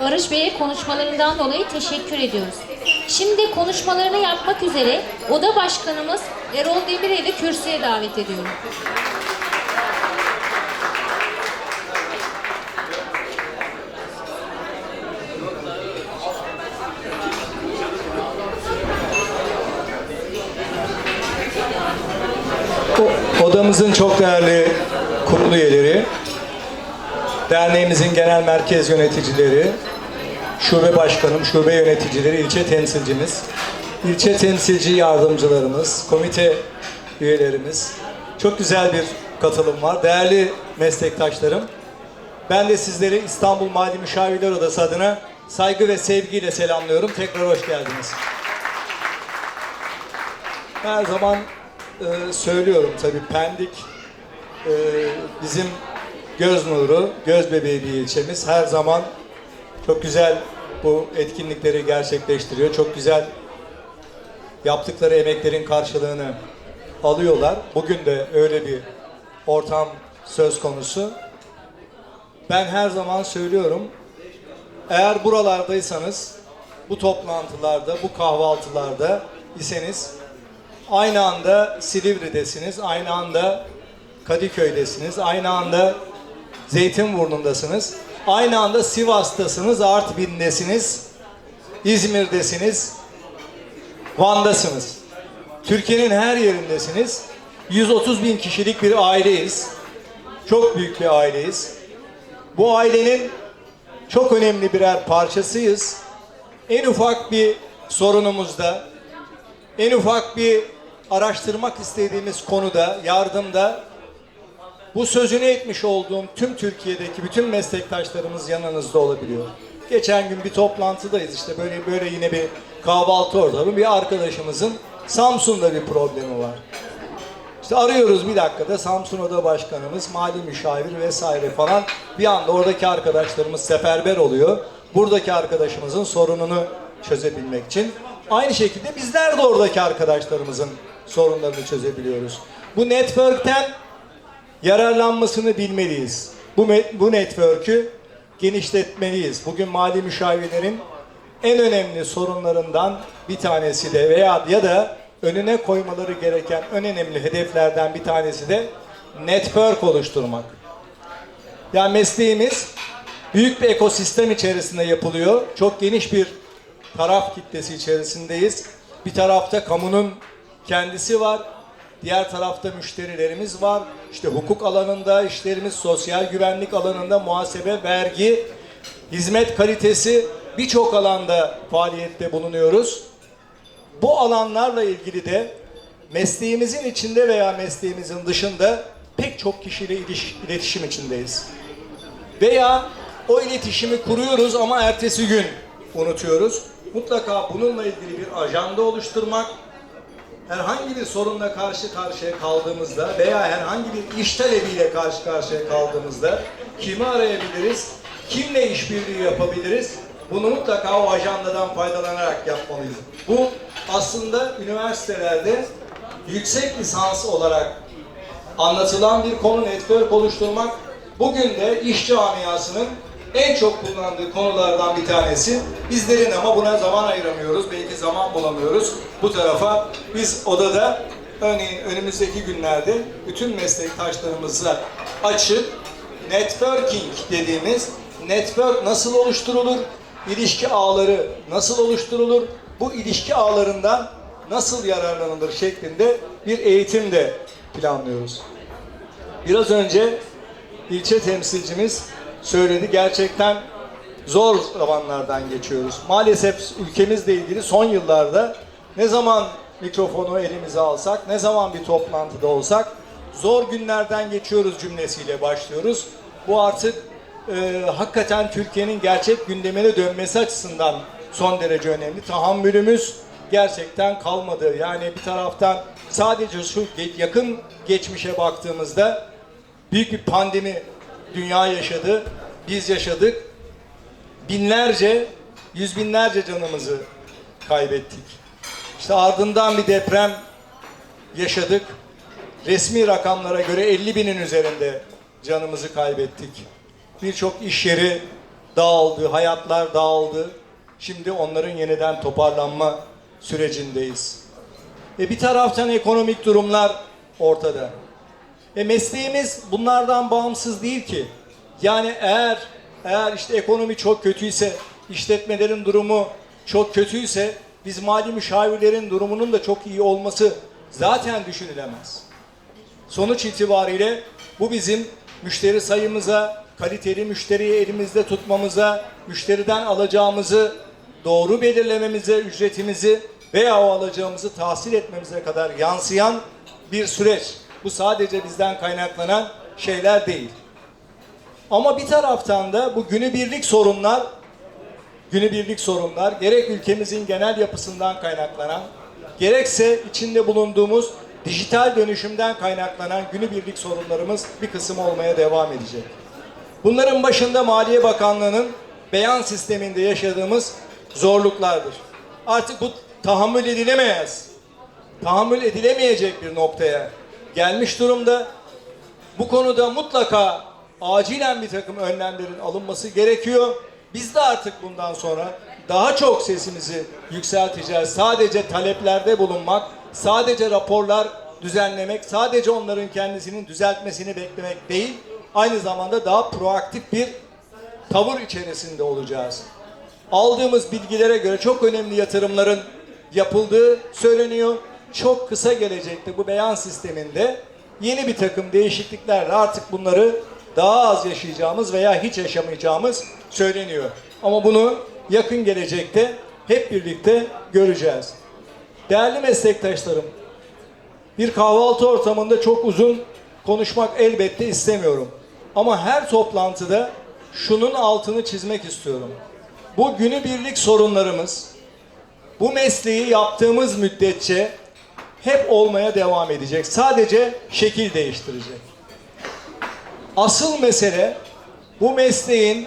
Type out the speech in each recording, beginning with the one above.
Barış Bey'e konuşmalarından dolayı teşekkür ediyoruz. Şimdi konuşmalarını yapmak üzere Oda Başkanımız Erol Demirel'i kürsüye davet ediyorum. Odamızın çok değerli kurulu üyeleri, derneğimizin genel merkez yöneticileri, şube başkanım, şube yöneticileri, ilçe temsilcimiz, ilçe temsilci yardımcılarımız, komite üyelerimiz. Çok güzel bir katılım var. Değerli meslektaşlarım, ben de sizleri İstanbul Mali Müşavirler Odası adına saygı ve sevgiyle selamlıyorum. Tekrar hoş geldiniz. Her zaman e, söylüyorum tabii Pendik e, bizim göz nuru, göz bebeği bir ilçemiz. Her zaman çok güzel bu etkinlikleri gerçekleştiriyor. Çok güzel yaptıkları emeklerin karşılığını alıyorlar. Bugün de öyle bir ortam söz konusu. Ben her zaman söylüyorum. Eğer buralardaysanız, bu toplantılarda, bu kahvaltılarda iseniz aynı anda Silivri'desiniz, aynı anda Kadıköy'desiniz, aynı anda Zeytinburnu'ndasınız, aynı anda Sivas'tasınız, Artvin'desiniz, İzmir'desiniz, Van'dasınız. Türkiye'nin her yerindesiniz. 130 bin kişilik bir aileyiz. Çok büyük bir aileyiz. Bu ailenin çok önemli birer parçasıyız. En ufak bir sorunumuzda, en ufak bir araştırmak istediğimiz konuda, yardımda bu sözünü etmiş olduğum tüm Türkiye'deki bütün meslektaşlarımız yanınızda olabiliyor. Geçen gün bir toplantıdayız işte böyle böyle yine bir kahvaltı ortamı bir arkadaşımızın Samsun'da bir problemi var. İşte arıyoruz bir dakikada Samsun Oda Başkanımız, mali müşavir vesaire falan bir anda oradaki arkadaşlarımız seferber oluyor. Buradaki arkadaşımızın sorununu çözebilmek için. Aynı şekilde bizler de oradaki arkadaşlarımızın sorunlarını çözebiliyoruz. Bu network'ten yararlanmasını bilmeliyiz. Bu, bu network'ü genişletmeliyiz. Bugün mali müşavirlerin en önemli sorunlarından bir tanesi de veya ya da önüne koymaları gereken en önemli hedeflerden bir tanesi de network oluşturmak. Yani mesleğimiz büyük bir ekosistem içerisinde yapılıyor. Çok geniş bir taraf kitlesi içerisindeyiz. Bir tarafta kamunun kendisi var. Diğer tarafta müşterilerimiz var. İşte hukuk alanında işlerimiz, sosyal güvenlik alanında, muhasebe, vergi, hizmet kalitesi birçok alanda faaliyette bulunuyoruz. Bu alanlarla ilgili de mesleğimizin içinde veya mesleğimizin dışında pek çok kişiyle iletişim içindeyiz. Veya o iletişimi kuruyoruz ama ertesi gün unutuyoruz. Mutlaka bununla ilgili bir ajanda oluşturmak, herhangi bir sorunla karşı karşıya kaldığımızda veya herhangi bir iş talebiyle karşı karşıya kaldığımızda kimi arayabiliriz, kimle işbirliği yapabiliriz? Bunu mutlaka o ajandadan faydalanarak yapmalıyız. Bu aslında üniversitelerde yüksek lisans olarak anlatılan bir konu network oluşturmak bugün de iş camiasının en çok kullandığı konulardan bir tanesi. Bizlerin ama buna zaman ayıramıyoruz. Belki zaman bulamıyoruz. Bu tarafa biz odada örneğin önümüzdeki günlerde bütün meslektaşlarımıza açık networking dediğimiz network nasıl oluşturulur? İlişki ağları nasıl oluşturulur? Bu ilişki ağlarından nasıl yararlanılır şeklinde bir eğitim de planlıyoruz. Biraz önce ilçe temsilcimiz söyledi. Gerçekten zor zamanlardan geçiyoruz. Maalesef ülkemizle ilgili son yıllarda ne zaman mikrofonu elimize alsak, ne zaman bir toplantıda olsak zor günlerden geçiyoruz cümlesiyle başlıyoruz. Bu artık e, hakikaten Türkiye'nin gerçek gündemine dönmesi açısından son derece önemli. Tahammülümüz gerçekten kalmadı. Yani bir taraftan sadece şu yakın geçmişe baktığımızda büyük bir pandemi dünya yaşadı, biz yaşadık. Binlerce, yüz binlerce canımızı kaybettik. İşte ardından bir deprem yaşadık. Resmi rakamlara göre 50 binin üzerinde canımızı kaybettik. Birçok iş yeri dağıldı, hayatlar dağıldı. Şimdi onların yeniden toparlanma sürecindeyiz. E bir taraftan ekonomik durumlar ortada. E mesleğimiz bunlardan bağımsız değil ki. Yani eğer eğer işte ekonomi çok kötüyse, işletmelerin durumu çok kötüyse biz mali müşavirlerin durumunun da çok iyi olması zaten düşünülemez. Sonuç itibariyle bu bizim müşteri sayımıza, kaliteli müşteriyi elimizde tutmamıza, müşteriden alacağımızı doğru belirlememize, ücretimizi veya o alacağımızı tahsil etmemize kadar yansıyan bir süreç. Bu sadece bizden kaynaklanan şeyler değil. Ama bir taraftan da bu günübirlik sorunlar, günübirlik sorunlar gerek ülkemizin genel yapısından kaynaklanan, gerekse içinde bulunduğumuz dijital dönüşümden kaynaklanan günübirlik sorunlarımız bir kısım olmaya devam edecek. Bunların başında Maliye Bakanlığı'nın beyan sisteminde yaşadığımız zorluklardır. Artık bu tahammül edilemez, tahammül edilemeyecek bir noktaya gelmiş durumda. Bu konuda mutlaka acilen bir takım önlemlerin alınması gerekiyor. Biz de artık bundan sonra daha çok sesimizi yükselteceğiz. Sadece taleplerde bulunmak, sadece raporlar düzenlemek, sadece onların kendisinin düzeltmesini beklemek değil, aynı zamanda daha proaktif bir tavır içerisinde olacağız. Aldığımız bilgilere göre çok önemli yatırımların yapıldığı söyleniyor. Çok kısa gelecekte bu beyan sisteminde yeni bir takım değişikliklerle artık bunları daha az yaşayacağımız veya hiç yaşamayacağımız söyleniyor. Ama bunu yakın gelecekte hep birlikte göreceğiz. Değerli meslektaşlarım, bir kahvaltı ortamında çok uzun konuşmak elbette istemiyorum. Ama her toplantıda şunun altını çizmek istiyorum. Bu günübirlik sorunlarımız bu mesleği yaptığımız müddetçe hep olmaya devam edecek. Sadece şekil değiştirecek. Asıl mesele bu mesleğin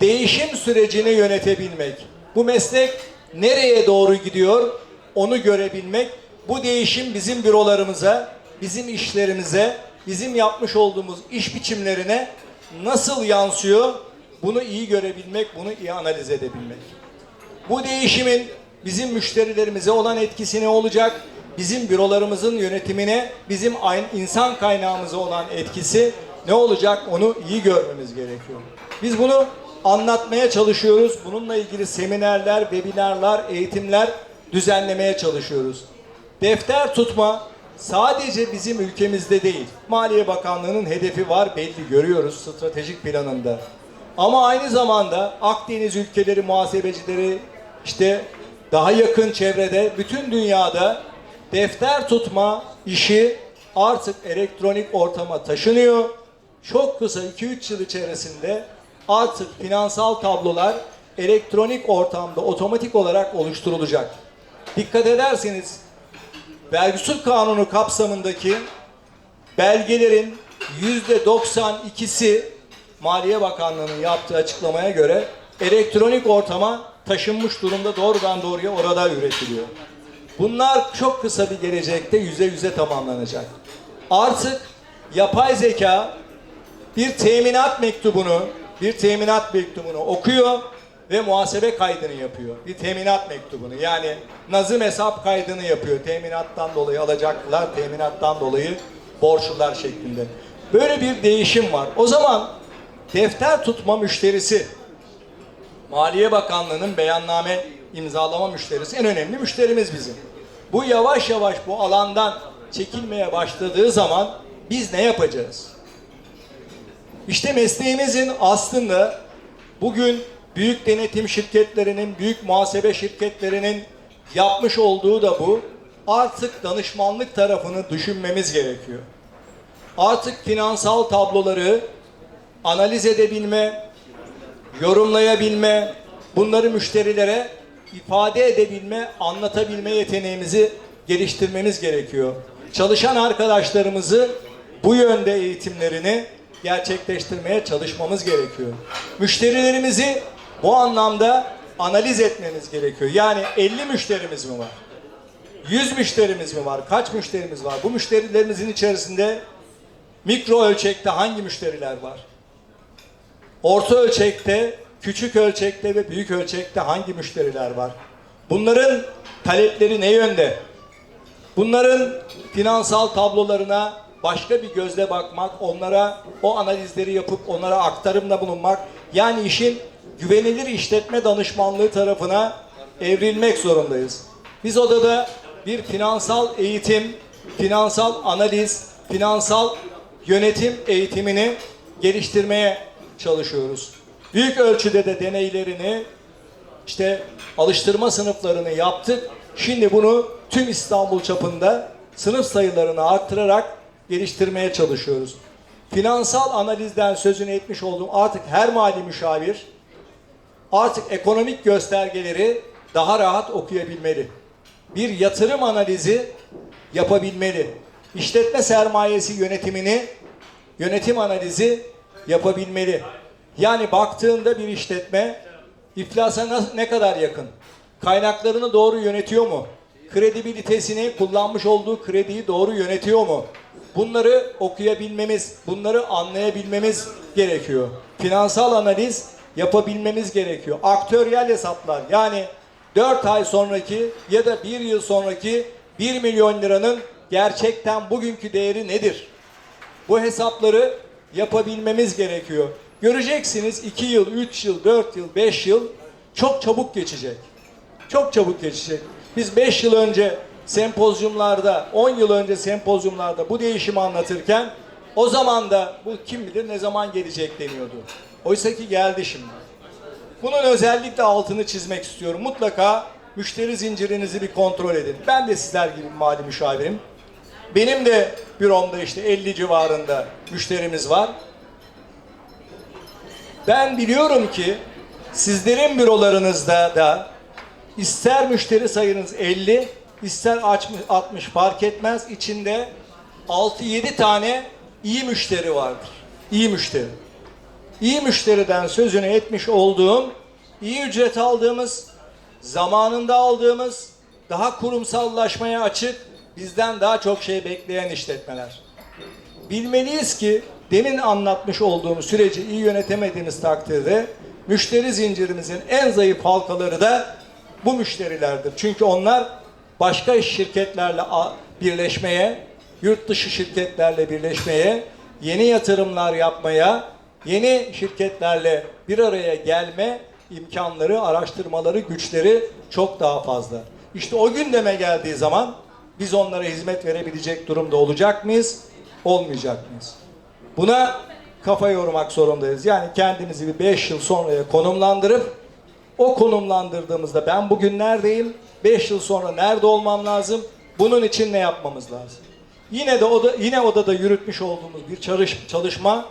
değişim sürecini yönetebilmek. Bu meslek nereye doğru gidiyor onu görebilmek. Bu değişim bizim bürolarımıza, bizim işlerimize, bizim yapmış olduğumuz iş biçimlerine nasıl yansıyor bunu iyi görebilmek, bunu iyi analiz edebilmek. Bu değişimin bizim müşterilerimize olan etkisi ne olacak? Bizim bürolarımızın yönetimine, bizim insan kaynağımıza olan etkisi ne olacak? Onu iyi görmemiz gerekiyor. Biz bunu anlatmaya çalışıyoruz. Bununla ilgili seminerler, webinarlar, eğitimler düzenlemeye çalışıyoruz. Defter tutma sadece bizim ülkemizde değil. Maliye Bakanlığı'nın hedefi var belli görüyoruz stratejik planında. Ama aynı zamanda Akdeniz ülkeleri muhasebecileri işte daha yakın çevrede bütün dünyada defter tutma işi artık elektronik ortama taşınıyor. Çok kısa 2-3 yıl içerisinde artık finansal tablolar elektronik ortamda otomatik olarak oluşturulacak. Dikkat ederseniz vergi usul kanunu kapsamındaki belgelerin yüzde 92'si Maliye Bakanlığı'nın yaptığı açıklamaya göre elektronik ortama taşınmış durumda doğrudan doğruya orada üretiliyor. Bunlar çok kısa bir gelecekte yüze yüze tamamlanacak. Artık yapay zeka bir teminat mektubunu, bir teminat mektubunu okuyor ve muhasebe kaydını yapıyor. Bir teminat mektubunu yani nazım hesap kaydını yapıyor. Teminattan dolayı alacaklılar, teminattan dolayı borçlular şeklinde. Böyle bir değişim var. O zaman defter tutma müşterisi Maliye Bakanlığı'nın beyanname imzalama müşterisi en önemli müşterimiz bizim. Bu yavaş yavaş bu alandan çekilmeye başladığı zaman biz ne yapacağız? İşte mesleğimizin aslında bugün büyük denetim şirketlerinin, büyük muhasebe şirketlerinin yapmış olduğu da bu. Artık danışmanlık tarafını düşünmemiz gerekiyor. Artık finansal tabloları analiz edebilme, yorumlayabilme, bunları müşterilere ifade edebilme, anlatabilme yeteneğimizi geliştirmemiz gerekiyor. Çalışan arkadaşlarımızı bu yönde eğitimlerini gerçekleştirmeye çalışmamız gerekiyor. Müşterilerimizi bu anlamda analiz etmemiz gerekiyor. Yani 50 müşterimiz mi var? 100 müşterimiz mi var? Kaç müşterimiz var? Bu müşterilerimizin içerisinde mikro ölçekte hangi müşteriler var? Orta ölçekte küçük ölçekte ve büyük ölçekte hangi müşteriler var? Bunların talepleri ne yönde? Bunların finansal tablolarına başka bir gözle bakmak, onlara o analizleri yapıp onlara aktarımda bulunmak, yani işin güvenilir işletme danışmanlığı tarafına evrilmek zorundayız. Biz odada bir finansal eğitim, finansal analiz, finansal yönetim eğitimini geliştirmeye çalışıyoruz. Büyük ölçüde de deneylerini işte alıştırma sınıflarını yaptık. Şimdi bunu tüm İstanbul çapında sınıf sayılarını arttırarak geliştirmeye çalışıyoruz. Finansal analizden sözünü etmiş olduğum artık her mali müşavir artık ekonomik göstergeleri daha rahat okuyabilmeli. Bir yatırım analizi yapabilmeli. İşletme sermayesi yönetimini, yönetim analizi yapabilmeli. Yani baktığında bir işletme iflasa ne kadar yakın? Kaynaklarını doğru yönetiyor mu? Kredibilitesini, kullanmış olduğu krediyi doğru yönetiyor mu? Bunları okuyabilmemiz, bunları anlayabilmemiz gerekiyor. Finansal analiz yapabilmemiz gerekiyor. Aktöriyel hesaplar yani 4 ay sonraki ya da 1 yıl sonraki 1 milyon liranın gerçekten bugünkü değeri nedir? Bu hesapları yapabilmemiz gerekiyor. Göreceksiniz 2 yıl, 3 yıl, 4 yıl, 5 yıl çok çabuk geçecek. Çok çabuk geçecek. Biz 5 yıl önce sempozyumlarda, 10 yıl önce sempozyumlarda bu değişimi anlatırken o zaman da bu kim bilir ne zaman gelecek deniyordu. Oysa ki geldi şimdi. Bunun özellikle altını çizmek istiyorum. Mutlaka müşteri zincirinizi bir kontrol edin. Ben de sizler gibi mali müşavirim. Benim de büromda işte 50 civarında müşterimiz var. Ben biliyorum ki sizlerin bürolarınızda da ister müşteri sayınız 50, ister 60 fark etmez. İçinde 6-7 tane iyi müşteri vardır. İyi müşteri. İyi müşteriden sözünü etmiş olduğum, iyi ücret aldığımız, zamanında aldığımız, daha kurumsallaşmaya açık, bizden daha çok şey bekleyen işletmeler. Bilmeliyiz ki demin anlatmış olduğum süreci iyi yönetemediğimiz takdirde müşteri zincirimizin en zayıf halkaları da bu müşterilerdir. Çünkü onlar başka şirketlerle birleşmeye, yurt dışı şirketlerle birleşmeye, yeni yatırımlar yapmaya, yeni şirketlerle bir araya gelme imkanları, araştırmaları, güçleri çok daha fazla. İşte o gündeme geldiği zaman biz onlara hizmet verebilecek durumda olacak mıyız, olmayacak mıyız? Buna kafa yormak zorundayız. Yani kendimizi bir 5 yıl sonraya konumlandırıp o konumlandırdığımızda ben bugün neredeyim? 5 yıl sonra nerede olmam lazım? Bunun için ne yapmamız lazım? Yine de oda, yine odada yürütmüş olduğumuz bir çalış, çalışma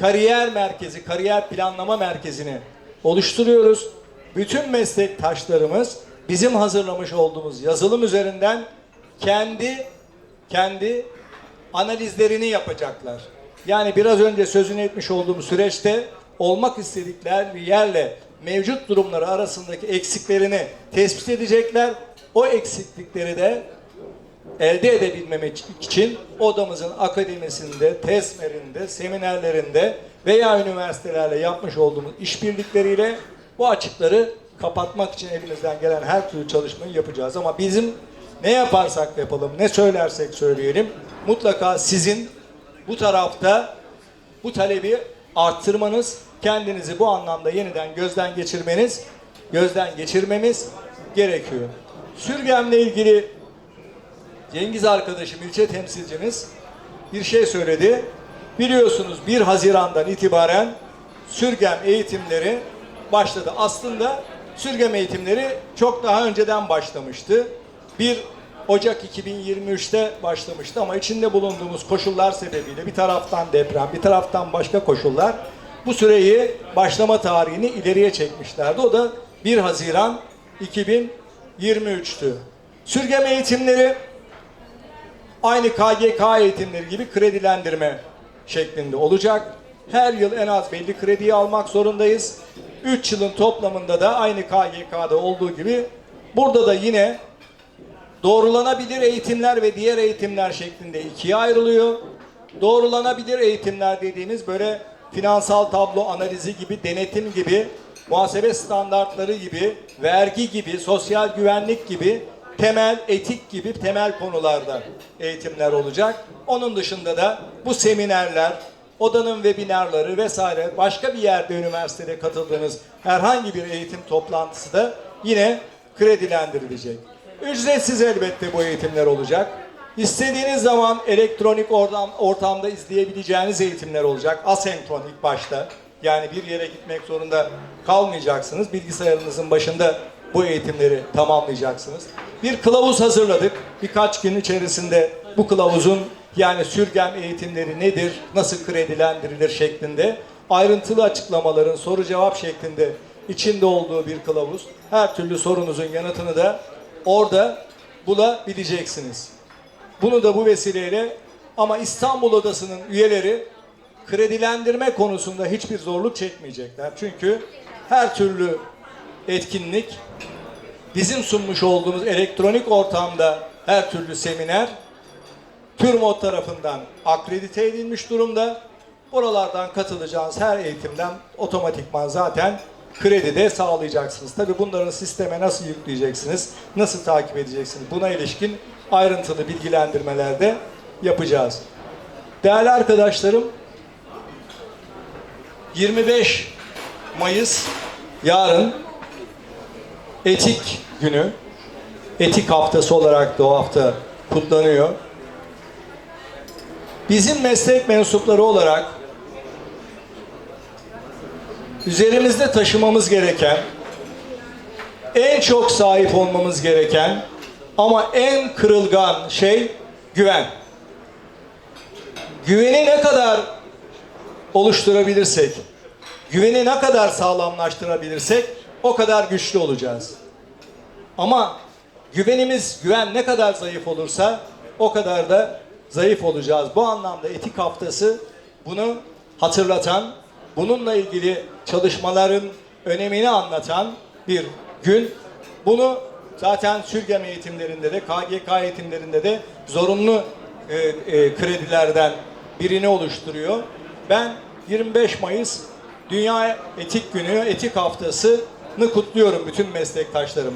kariyer merkezi, kariyer planlama merkezini oluşturuyoruz. Bütün meslektaşlarımız bizim hazırlamış olduğumuz yazılım üzerinden kendi kendi analizlerini yapacaklar. Yani biraz önce sözünü etmiş olduğum süreçte olmak istedikleri yerle mevcut durumları arasındaki eksiklerini tespit edecekler. O eksiklikleri de elde edebilmemek için odamızın akademisinde, TESMER'inde, seminerlerinde veya üniversitelerle yapmış olduğumuz işbirlikleriyle bu açıkları kapatmak için elimizden gelen her türlü çalışmayı yapacağız. Ama bizim ne yaparsak yapalım, ne söylersek söyleyelim mutlaka sizin bu tarafta bu talebi arttırmanız, kendinizi bu anlamda yeniden gözden geçirmeniz, gözden geçirmemiz gerekiyor. Sürgemle ilgili Cengiz arkadaşım, ilçe temsilcimiz bir şey söyledi. Biliyorsunuz 1 Haziran'dan itibaren sürgem eğitimleri başladı. Aslında sürgem eğitimleri çok daha önceden başlamıştı. 1 Ocak 2023'te başlamıştı ama içinde bulunduğumuz koşullar sebebiyle bir taraftan deprem, bir taraftan başka koşullar bu süreyi başlama tarihini ileriye çekmişlerdi. O da 1 Haziran 2023'tü. Sürgem eğitimleri aynı KGK eğitimleri gibi kredilendirme şeklinde olacak. Her yıl en az belli krediyi almak zorundayız. 3 yılın toplamında da aynı KGK'da olduğu gibi burada da yine doğrulanabilir eğitimler ve diğer eğitimler şeklinde ikiye ayrılıyor. Doğrulanabilir eğitimler dediğimiz böyle finansal tablo analizi gibi, denetim gibi muhasebe standartları gibi, vergi gibi, sosyal güvenlik gibi, temel etik gibi temel konularda eğitimler olacak. Onun dışında da bu seminerler, odanın webinarları vesaire başka bir yerde üniversitede katıldığınız herhangi bir eğitim toplantısı da yine kredilendirilecek. Ücretsiz elbette bu eğitimler olacak. İstediğiniz zaman elektronik ortam, ortamda izleyebileceğiniz eğitimler olacak. Asenkronik başta. Yani bir yere gitmek zorunda kalmayacaksınız. Bilgisayarınızın başında bu eğitimleri tamamlayacaksınız. Bir kılavuz hazırladık. Birkaç gün içerisinde bu kılavuzun yani sürgem eğitimleri nedir, nasıl kredilendirilir şeklinde ayrıntılı açıklamaların soru cevap şeklinde içinde olduğu bir kılavuz. Her türlü sorunuzun yanıtını da orada bulabileceksiniz. Bunu da bu vesileyle ama İstanbul Odası'nın üyeleri kredilendirme konusunda hiçbir zorluk çekmeyecekler. Çünkü her türlü etkinlik bizim sunmuş olduğumuz elektronik ortamda her türlü seminer TÜRMOD tarafından akredite edilmiş durumda. Buralardan katılacağınız her eğitimden otomatikman zaten kredi de sağlayacaksınız. Tabi bunların sisteme nasıl yükleyeceksiniz, nasıl takip edeceksiniz buna ilişkin ayrıntılı bilgilendirmeler de yapacağız. Değerli arkadaşlarım, 25 Mayıs yarın etik günü, etik haftası olarak da o hafta kutlanıyor. Bizim meslek mensupları olarak üzerimizde taşımamız gereken, en çok sahip olmamız gereken ama en kırılgan şey güven. Güveni ne kadar oluşturabilirsek, güveni ne kadar sağlamlaştırabilirsek o kadar güçlü olacağız. Ama güvenimiz, güven ne kadar zayıf olursa o kadar da zayıf olacağız. Bu anlamda etik haftası bunu hatırlatan, bununla ilgili çalışmaların önemini anlatan bir gün. Bunu zaten sürgem eğitimlerinde de, KGK eğitimlerinde de zorunlu e, e, kredilerden birini oluşturuyor. Ben 25 Mayıs Dünya Etik Günü, Etik Haftası'nı kutluyorum bütün meslektaşlarım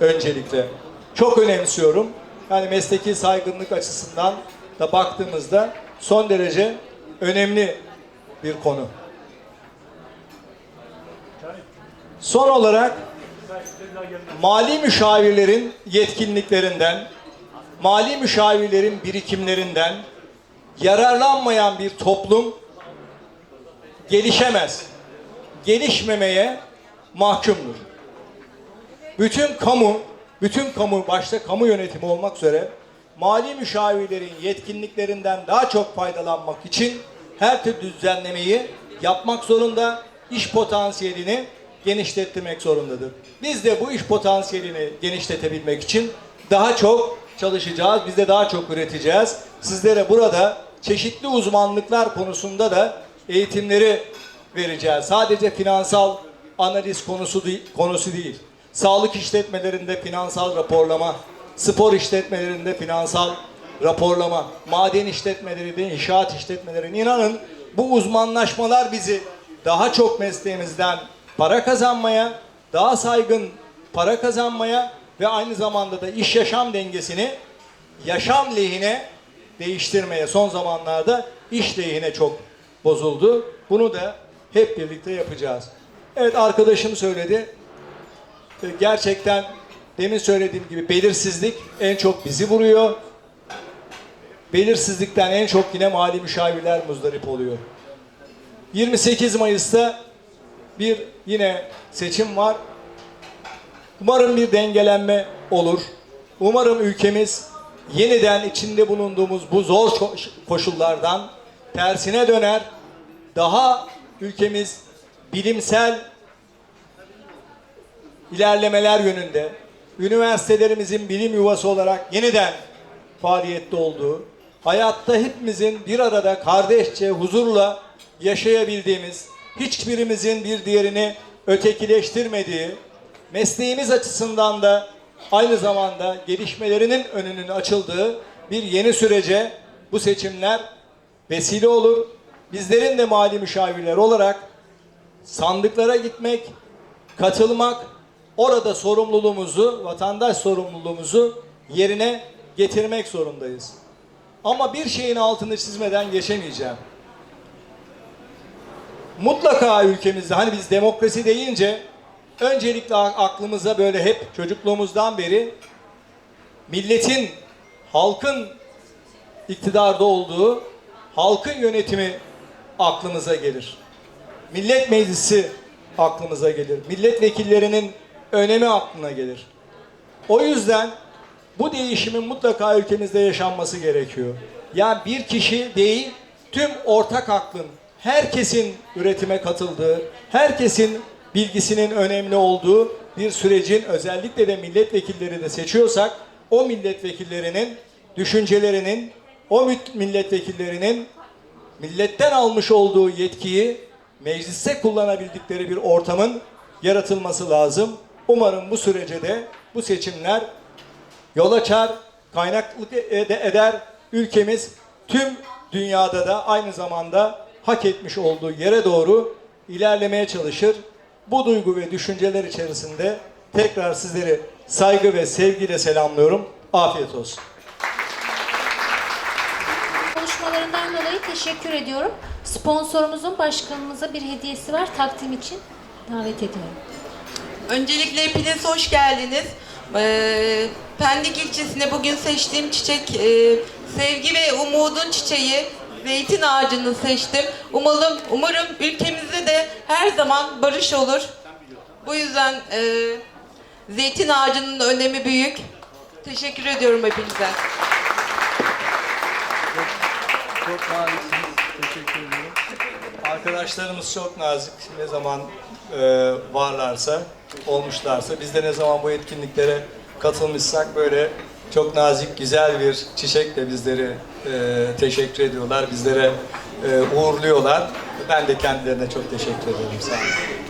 öncelikle. Çok önemsiyorum. Yani mesleki saygınlık açısından da baktığımızda son derece önemli bir konu. Son olarak mali müşavirlerin yetkinliklerinden, mali müşavirlerin birikimlerinden yararlanmayan bir toplum gelişemez. Gelişmemeye mahkumdur. Bütün kamu, bütün kamu başta kamu yönetimi olmak üzere mali müşavirlerin yetkinliklerinden daha çok faydalanmak için her türlü düzenlemeyi yapmak zorunda, iş potansiyelini genişlettirmek zorundadır. Biz de bu iş potansiyelini genişletebilmek için daha çok çalışacağız, biz de daha çok üreteceğiz. Sizlere burada çeşitli uzmanlıklar konusunda da eğitimleri vereceğiz. Sadece finansal analiz konusu değil, konusu değil. Sağlık işletmelerinde finansal raporlama, spor işletmelerinde finansal raporlama, maden işletmelerinde, inşaat işletmelerinde inanın bu uzmanlaşmalar bizi daha çok mesleğimizden para kazanmaya, daha saygın para kazanmaya ve aynı zamanda da iş yaşam dengesini yaşam lehine değiştirmeye son zamanlarda iş lehine çok bozuldu. Bunu da hep birlikte yapacağız. Evet arkadaşım söyledi. E, Gerçekten demin söylediğim gibi belirsizlik en çok bizi vuruyor. Belirsizlikten en çok yine mali müşavirler muzdarip oluyor. 28 Mayıs'ta bir yine seçim var. Umarım bir dengelenme olur. Umarım ülkemiz yeniden içinde bulunduğumuz bu zor koşullardan tersine döner. Daha ülkemiz bilimsel ilerlemeler yönünde üniversitelerimizin bilim yuvası olarak yeniden faaliyette olduğu, hayatta hepimizin bir arada kardeşçe, huzurla yaşayabildiğimiz, hiçbirimizin bir diğerini ötekileştirmediği, mesleğimiz açısından da aynı zamanda gelişmelerinin önünün açıldığı bir yeni sürece bu seçimler vesile olur. Bizlerin de mali müşavirler olarak sandıklara gitmek, katılmak, orada sorumluluğumuzu, vatandaş sorumluluğumuzu yerine getirmek zorundayız. Ama bir şeyin altını çizmeden geçemeyeceğim. Mutlaka ülkemizde hani biz demokrasi deyince öncelikle aklımıza böyle hep çocukluğumuzdan beri milletin, halkın iktidarda olduğu, halkın yönetimi aklımıza gelir. Millet Meclisi aklımıza gelir. Milletvekillerinin önemi aklına gelir. O yüzden bu değişimin mutlaka ülkemizde yaşanması gerekiyor. Yani bir kişi değil, tüm ortak aklın, herkesin üretime katıldığı, herkesin bilgisinin önemli olduğu bir sürecin özellikle de milletvekilleri de seçiyorsak, o milletvekillerinin düşüncelerinin, o milletvekillerinin milletten almış olduğu yetkiyi mecliste kullanabildikleri bir ortamın yaratılması lazım. Umarım bu sürece de bu seçimler yol açar, kaynaklık ede- eder. Ülkemiz tüm dünyada da aynı zamanda hak etmiş olduğu yere doğru ilerlemeye çalışır. Bu duygu ve düşünceler içerisinde tekrar sizleri saygı ve sevgiyle selamlıyorum. Afiyet olsun. Konuşmalarından dolayı teşekkür ediyorum. Sponsorumuzun başkanımıza bir hediyesi var takdim için davet ediyorum. Öncelikle hepiniz hoş geldiniz. Ee, Pendik ilçesinde bugün seçtiğim çiçek e, sevgi ve umudun çiçeği zeytin ağacını seçtim. Umalım, umarım ülkemizde de her zaman barış olur. Bu yüzden e, zeytin ağacının önemi büyük. Teşekkür ediyorum hepinize. Çok naziksiniz. Teşekkür ederim. Arkadaşlarımız çok nazik. Ne zaman e, varlarsa, olmuşlarsa, biz de ne zaman bu etkinliklere katılmışsak böyle çok nazik, güzel bir çiçekle bizleri e, teşekkür ediyorlar, bizlere e, uğurluyorlar. Ben de kendilerine çok teşekkür ederim. Sağ olun.